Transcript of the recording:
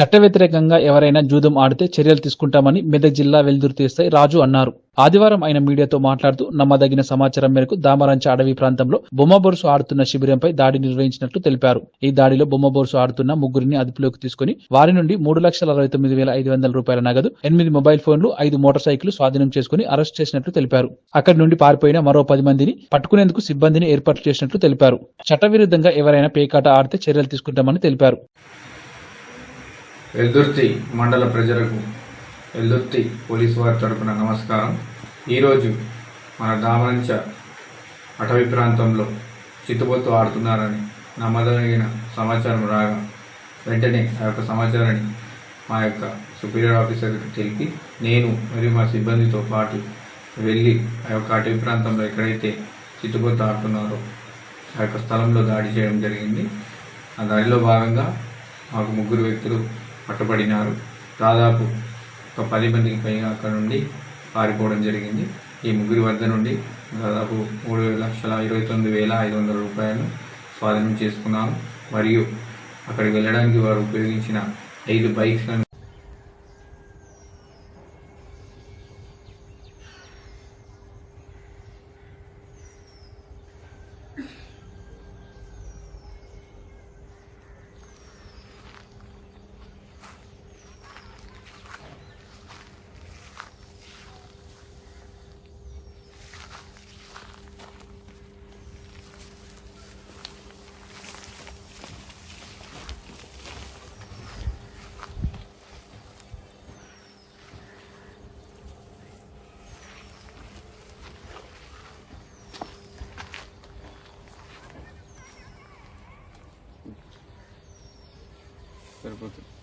చట్ట వ్యతిరేకంగా ఎవరైనా జూదం ఆడితే చర్యలు తీసుకుంటామని మెదక్ జిల్లా వెల్దుర్తి ఎస్ఐ రాజు అన్నారు. ఆదివారం ఆయన మీడియాతో మాట్లాడుతూ నమ్మదగిన సమాచారం మేరకు దామరంచ అడవి ప్రాంతంలో బొమ్మబొరుసు ఆడుతున్న శిబిరంపై దాడి నిర్వహించినట్లు తెలిపారు. ఈ దాడిలో బొమ్మబొరుసు ఆడుతున్న ముగ్గురిని అదుపులోకి తీసుకుని వారి నుండి మూడు లక్షల అరవై తొమ్మిది వేల ఐదు వందల రూపాయల నగదు ఎనిమిది మొబైల్ ఫోన్లు ఐదు మోటార్ సైకిల్ స్వాధీనం చేసుకుని అరెస్ట్ చేసినట్లు తెలిపారు. అక్కడి నుండి పారిపోయిన మరో పది మందిని పట్టుకునేందుకు సిబ్బందిని ఏర్పాటు చేసినట్లు తెలిపారు. చట్టవిరుద్ధంగా ఎవరైనా పేకాట ఆడితే చర్యలు తీసుకుంటామని తెలిపారు. వెల్దుర్తి మండల ప్రజలకు వెల్దుర్తి పోలీసు వారి తరపున నమస్కారం. ఈరోజు మన దామరంచ అటవీ ప్రాంతంలో చిత్తుబొత్తు ఆడుతున్నారని నమ్మదగిన సమాచారం రాగా వెంటనే ఆ యొక్క సమాచారాన్ని మా యొక్క సుపీరియర్ ఆఫీసర్కి తెలిపి నేను మరియు మా సిబ్బందితో పాటు వెళ్ళి ఆ యొక్క అటవీ ప్రాంతంలో ఎక్కడైతే చిత్తుబొత్తు ఆడుతున్నారో ఆ యొక్క స్థలంలో దాడి చేయడం జరిగింది. ఆ దాడిలో భాగంగా మాకు ముగ్గురు వ్యక్తులు పట్టుబడినారు. దాదాపు ఒక పది మందికి పైగా అక్కడ నుండి పారిపోవడం జరిగింది. ఈ ముగ్గురి వద్ద నుండి దాదాపు మూడు లక్షల ఇరవై తొమ్మిది వేల ఐదు వందల రూపాయలను స్వాధీనం చేసుకున్నాము మరియు అక్కడికి వెళ్ళడానికి వారు ఉపయోగించిన ఐదు బైక్స్లను Berbatım.